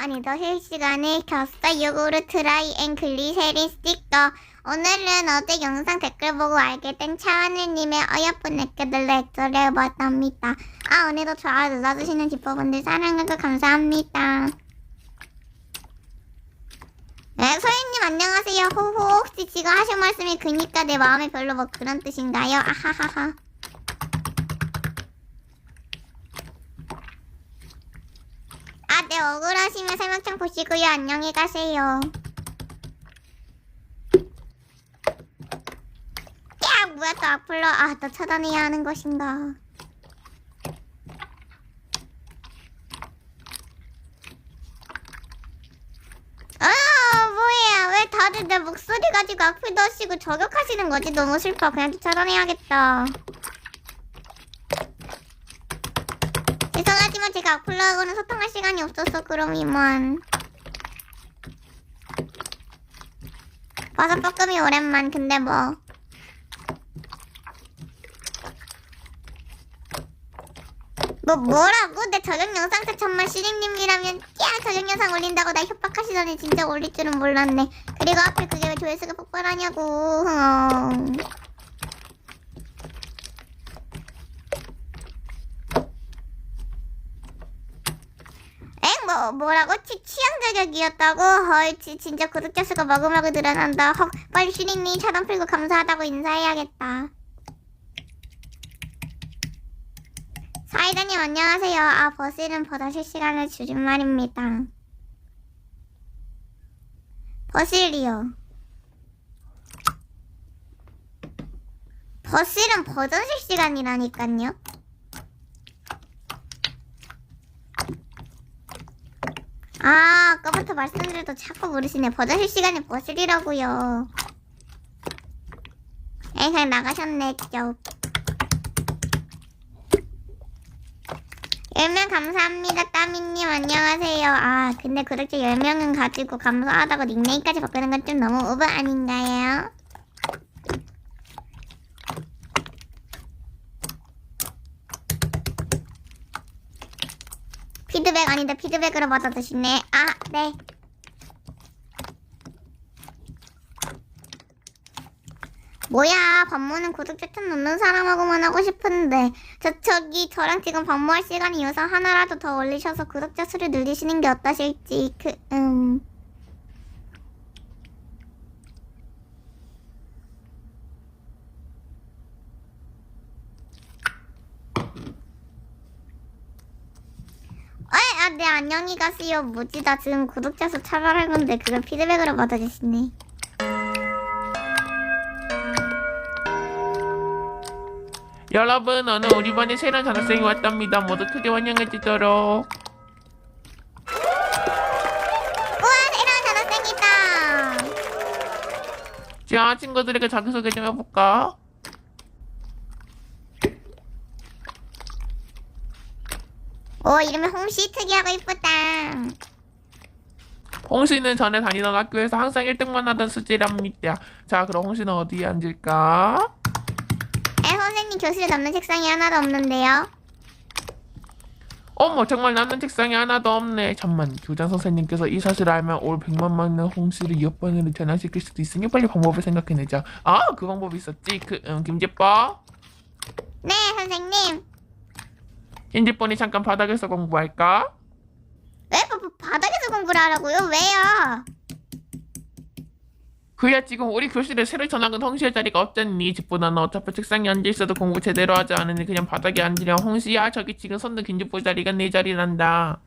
아 오늘도 실시간에 켰어. 요구르 트 라이 앤 글리세린 스틱더. 오늘은 어제 영상 댓글 보고 알게 된 차하늘님의 어여쁜 댓글들 렉처를 해봤답니다. 아 오늘도 좋아요 눌러주시는 지퍼분들 사랑하고 감사합니다. 네 소희님 안녕하세요. 호호 혹시 지금 하신 말씀이 그니까 내 마음에 별로 뭐 그런 뜻인가요? 아하하하 아, 네, 억울하시면 설명창 보시고요. 안녕히 가세요. 야, 뭐야, 또 악플러. 아, 또 차단해야 하는 것인가. 아, 뭐야. 왜 다들 내 목소리 가지고 악플 넣으시고 저격하시는 거지? 너무 슬퍼. 그냥 좀 차단해야겠다. 하지만 제가 악플러하고는 소통할 시간이 없어서 그럼 이만 버섯 볶음이 오랜만 근데 뭐 뭐, 뭐라고? 내 저녁 영상 천만 시링님이라면 야 저녁 영상 올린다고 나 협박하시더니 진짜 올릴 줄은 몰랐네 그리고 앞에 그게 왜 조회수가 폭발하냐고 흠. 엥? 뭐, 뭐라고? 치, 취향 저격이었다고? 헐, 지, 진짜 구독자 수가 마구마구 늘어난다. 헉, 빨리 슈링님 차단 풀고 감사하다고 인사해야겠다. 사이다님 안녕하세요. 아, 버스는 보다 실시간을 줄임말입니다. 버실이요. 버실은 버전 실 시간이라니까요. 아, 아까부터 말씀드려도 자꾸 모르시네. 버전 실시간에 버슬이라고요. 에이, 나가셨네, 죠 열명 감사합니다, 따미님. 안녕하세요. 아, 근데 그렇게 10명은 가지고 감사하다고 닉네임까지 바꾸는 건 좀 너무 오버 아닌가요? 피드백 아닌데 피드백으로 받아주시네. 아, 네. 뭐야, 반모는 구독자 천 넘는 사람하고만 하고 싶은데. 저, 저기, 저랑 지금 반모할 시간이 영상 하나라도 더 올리셔서 구독자 수를 늘리시는 게 어떠실지, 그, 음. 에, 아, 네, 안녕히 가세요. 뭐지, 나 지금 구독자 수 차별할 건데, 그걸 피드백으로 받아주시네. 여러분 오늘 우리 반에 새로운 전학생이 왔답니다. 모두 크게 환영해 주도록. 우와, 새로운 전학생이다! 자 친구들에게 자기소개 좀 해볼까? 오, 이름이 홍시 특이하고 이쁘다. 홍씨는 전에 다니던 학교에서 항상 1등만 하던 수지랍니다. 자 그럼 홍씨는 어디에 앉을까? 에, 선생님 교실에 남는 책상이 하나도 없는데요. 어머 정말 남는 책상이 하나도 없네. 잠만 교장 선생님께서 이 사실을 알면 올 100만 만는 홍씨를 옆반으로 전환시킬 수도 있으니 빨리 방법을 생각해내자. 아 그 방법이 있었지. 그 음, 김재빠. 네, 선생님. 김재뻔이 잠깐 바닥에서 공부할까? 왜 바, 바- 바닥에서 공부를 하라고요? 왜요? 그야 지금 우리 교실에 새로 전학은 홍시의 자리가 없잖니 집보다는 어차피 책상에 앉아 있어도 공부 제대로 하지 않으니 그냥 바닥에 앉으렴 홍시야 저기 지금 선두 김주보 자리가 내 자리란다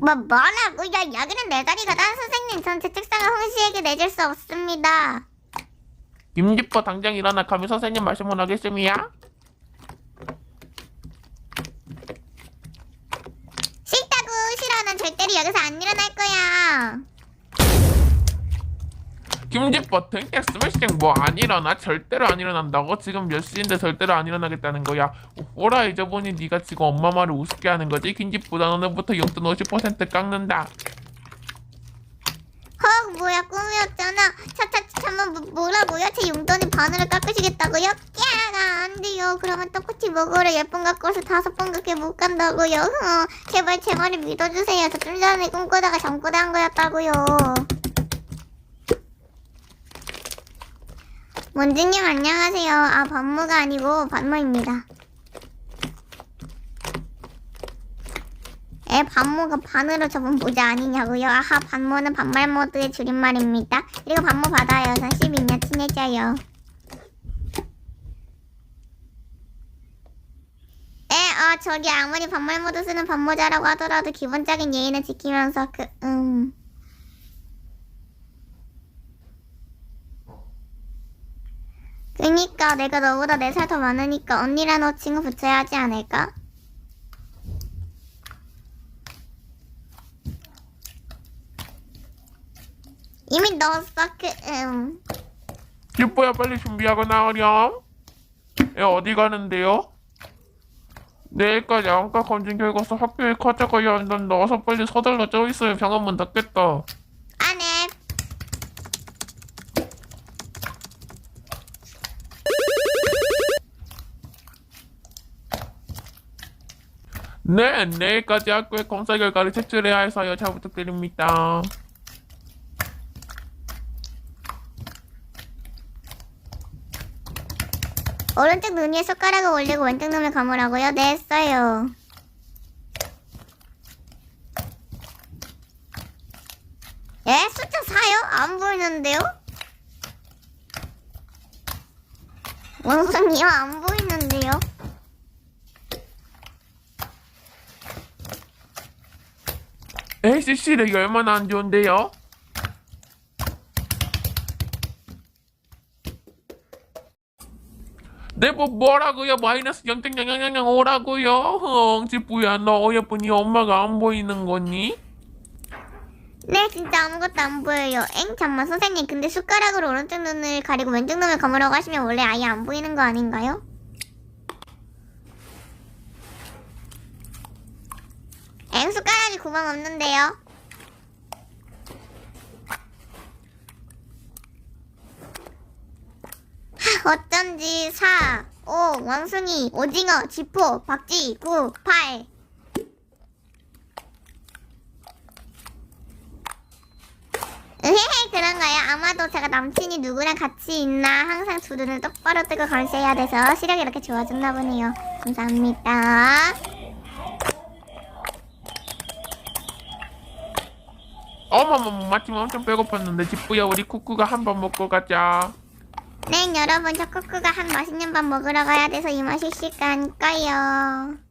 뭐, 뭐라고? 야, 여기는 내 자리가 난 선생님. 전제 책상을 홍시에게 내줄 수 없습니다. 김주보 당장 일어나 감히 선생님 말씀을 하겠습니다 싫다고. 싫어. 난 절대로 여기서 안 일어날 거야. 김주보 등에 스매싱 뭐 안 일어나? 절대로 안 일어난다고? 지금 몇 시인데 절대로 안 일어나겠다는 거야? 오라 잊어보니 네가 지금 엄마 말을 우습게 하는 거지? 김주보다 오늘부터 용돈 50% 깎는다. 헉, 뭐야, 꿈이었잖아. 차차, 잠깐만 뭐, 뭐라고요? 제 용돈이 반으로 깎으시겠다고요? 야, 안 돼요. 그러면 떡꼬치 먹으러 열번 갖고 와서 다섯 번 그렇게 못 간다고요. 어, 제발 제 말을 믿어주세요. 저 좀 전에 꿈꾸다가 잠꼬대 한 거였다고요. 원진님 안녕하세요. 아 반모가 아니고 반모입니다. 에 반모가 반으로 접은 모자 아니냐고요? 아하 반모는 반말 모드의 줄임말입니다. 그리고 반모 받아요. 전 12년 친해져요. 에, 어, 저기 아무리 반말 모드 쓰는 반모자라고 하더라도 기본적인 예의는 지키면서 그, 음. 그니까 내가 너보다 4살 더 많으니까 언니라는 호칭을 붙여야 하지 않을까? 이미 넣었어 그 음. 기뻐야 빨리 준비하고 나오렴. 예, 어디 가는데요? 내일까지 안과 검진 결과서 학교에 가져가야 한다. 어서 빨리 서둘러 쪄 있어요. 병원 문 닫겠다. 안에 네, 내일까지 학교에 검사 결과를 제출해야 해서요. 잘 부탁드립니다. 오른쪽 눈 위에 손가락을 올리고 왼쪽 눈을 감으라고요? 네 했어요 예? 숫자 4요? 안 보이는데요? 원숭이요? 안 보이는데요? ACC를 이게 얼마나 안 좋은데요? 네, 뭐, 뭐라고요? 마이너스 0.0005라고요? 흥, 지뿌야, 너 어여쁜이 엄마가 안 보이는 거니? 네 진짜 아무것도 안 보여요 엥? 잠만 선생님 근데 숟가락으로 오른쪽 눈을 가리고 왼쪽 눈을 감으라고 하시면 원래 아예 안 보이는 거 아닌가요? 엥 숟가락이 구멍 없는데요? 어쩐지 4, 5, 원숭이, 오징어, 지포, 박쥐, 9, 8 으헤헤 그런가요? 아마도 제가 남친이 누구랑 같이 있나 항상 두 눈을 똑바로 뜨고 감시해야 돼서 시력이 이렇게 좋아졌나 보네요. 감사합니다. 어머머머, 마침 엄청 배고팠는데, 지뿌야, 우리 쿠쿠가 한 번 먹고 가자. 네 여러분 저 코코가 한 맛있는 밥 먹으러 가야 돼서 이만 실시간까요.